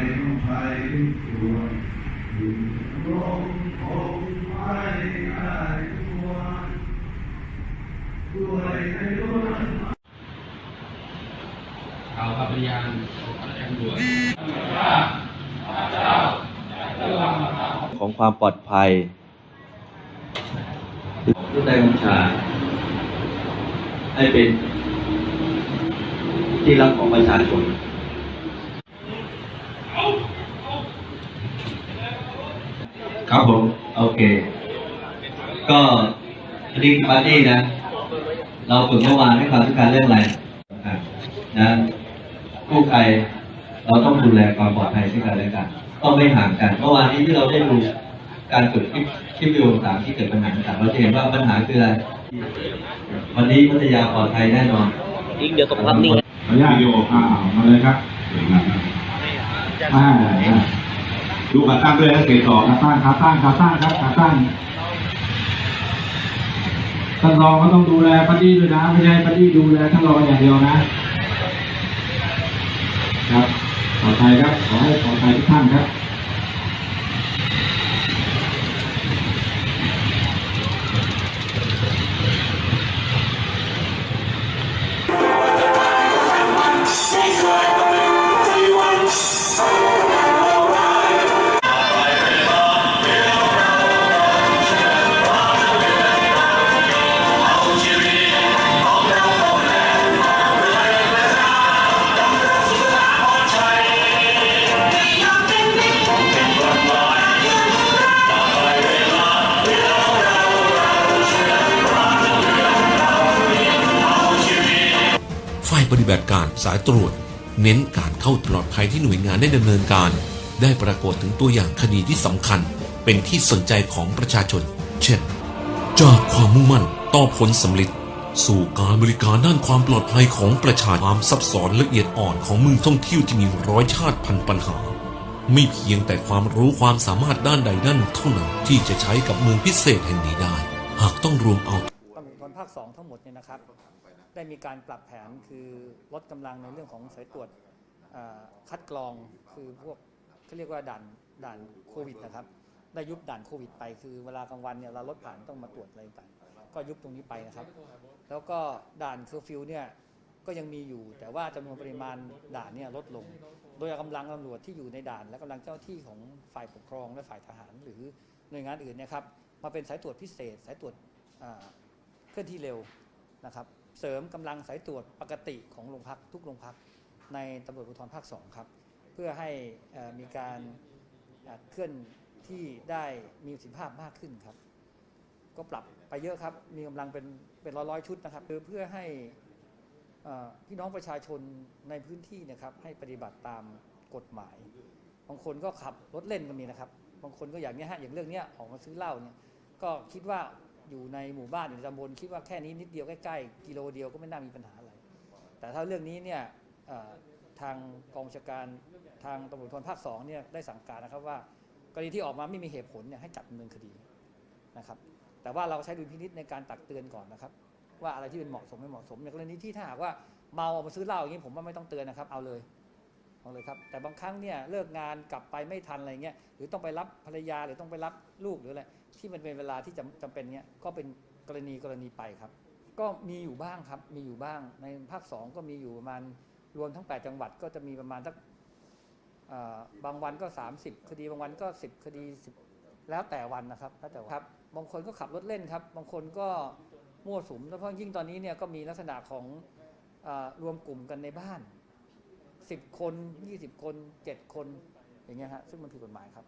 ไทยตัวอยู่รงคงไม่ได้ตัวด้วยในล้วนข่าวกับพยานพนักงานตำรวจของความปลอดภัยผู้ใต้บัญชา ให้เป็นที่รักของประชาชน ครับผม โอเค ก็อันนี้ปาร์ตี้นะ เราฝึกเมื่อวานให้ความสำคัญเรื่องอะไรอะนะกู้ภัยเราต้องดูแลความปลอดภัยซึ่งกันและกันต้องไม่ห่างกันเมื่อวานนี้ที่เราได้ดูการฝึกคลิปคลิปวิดีโอต่างๆที่เกิดปัญหาต่างๆเราจะเห็นว่าปัญหาคืออะไรวันนี้พัทยาปลอดภัยแน่นอนอีกเดี๋ยวตกภาพนิ่งขออนุญาตวิดีโออ่ามาเลยครับอ่า ดูขาตั้งด้วยนะเกตต่อขาตั้งขาตั้งขาตั้งครับขาตั้งท่านรองก็ต้องดูแลปฏิด้วยนะไม่ใช่ปฏิดูแลท่านรองอย่างเดียวนะ ครับขอไทยครับขอให้ขอไทยทุกท่านครับ ปฏิบัติการสายตรวจ เน้นการเข้าปลอดภัยที่หน่วยงานได้ดำเนินการ ได้ปรากฏถึงตัวอย่างคดีที่สำคัญ เป็นที่สนใจของประชาชน เช่น จากความมุ่งมั่นต่อผลสำเร็จสู่การบริการด้านความปลอดภัยของประชาชนความซับซ้อนละเอียดอ่อนของเมืองท่องเที่ยวที่มีร้อยชาติพันปัญหา ไม่เพียงแต่ความรู้ความสามารถด้านใดด้านเท่านั้นที่จะใช้กับเมืองพิเศษแห่งนี้ได้ หากต้องรวมเอาตำรวจภูธรภาค2ทั้งหมดเนี่ยนะครับ ได้มีการปรับแผนคือลดกำลังในเรื่องของสายตรวจอ่าคัดกรองคือพวกเขาเรียกว่าด่านด่านโควิดนะครับ ได้ยุบด่านโควิดไปคือเวลากลางวันเนี่ยเรารถผ่านต้องมาตรวจอะไรต่างก็ยุบตรงนี้ไปนะครับ แล้วก็ด่านเคอร์ฟิวเนี่ยก็ยังมีอยู่ แต่ว่าจำนวนปริมาณด่านเนี่ยลดลง โดยกำลังตำรวจที่อยู่ในด่าน และกำลังเจ้าที่ของฝ่ายปกครองและฝ่ายทหาร หรือหน่วยงานอื่นเนะครับมาเป็นสายตรวจพิเศษ สายตรวจอ่าเคลื่อนที่เร็วนะครับ เสริมกำลังสายตรวจปกติของโรงพักทุกโรงพักในตำรวจภูธรภาค2ครับ เพื่อให้มีการเคลื่อนที่ได้มีประสิทธิภาพมากขึ้นครับ ก็ปรับไปเยอะครับ มีกำลังเป็นเป็นร้อยร้อยชุดนะครับคือเพื่อให้พี่น้องประชาชนในพื้นที่นะครับให้ปฏิบัติตามกฎหมาย บางคนก็ขับรถเล่นก็มีนะครับ บางคนก็อย่างนี้ฮะอย่างเรื่องนี้ออกมาซื้อเหล้าเนี่ยก็คิดว่า อยู่ในหมู่บ้านอยู่ในตำบลคิดว่าแค่นี้นิดเดียวใกล้ๆกิโลเดียวก็ไม่น่ามีปัญหาอะไร แต่ถ้าเรื่องนี้เนี่ยทางกองชาการทางตำรวจภูธรภาคสองเนี่ยได้สั่งการนะครับว่ากรณีที่ออกมาไม่มีเหตุผลเนี่ยให้จับดำเนินคดีนะครับ แต่ว่าเราใช้ดุลพินิษในการตักเตือนก่อนนะครับ ว่าอะไรที่เป็นเหมาะสมไม่เหมาะสมในกรณีที่ถ้าหากว่าเมาออกมาซื้อเหล้าอย่างนี้ผมว่าไม่ต้องเตือนนะครับเอาเลย เอาเลยครับแต่บางครั้งเนี่ยเลิกงานกลับไปไม่ทันอะไรเงี้ยหรือต้องไปรับภรรยาหรือต้องไปรับลูกหรืออะไรที่มันเป็นเวลาที่จำจำเป็นเนี้ยก็เป็นกรณีกรณีไปครับ ก็มีอยู่บ้างครับมีอยู่บ้างในภาค 2 ก็มีอยู่ประมาณรวมทั้ง 8 จังหวัดก็จะมีประมาณสักบางวันก็ 30 คดีบางวันก็ 10 คดี 10 แล้วแต่วันนะครับแล้วแต่วันครับบางคนก็ขับรถเล่นครับ บางคนก็มั่วสุมแล้วเพราะยิ่งตอนนี้เนี่ยก็มีลักษณะของอรวมกลุ่มกันในบ้าน 10 คน 20 คน 7 คนอย่างเงี้ยฮะซึ่งมันผิดกฎหมายครับ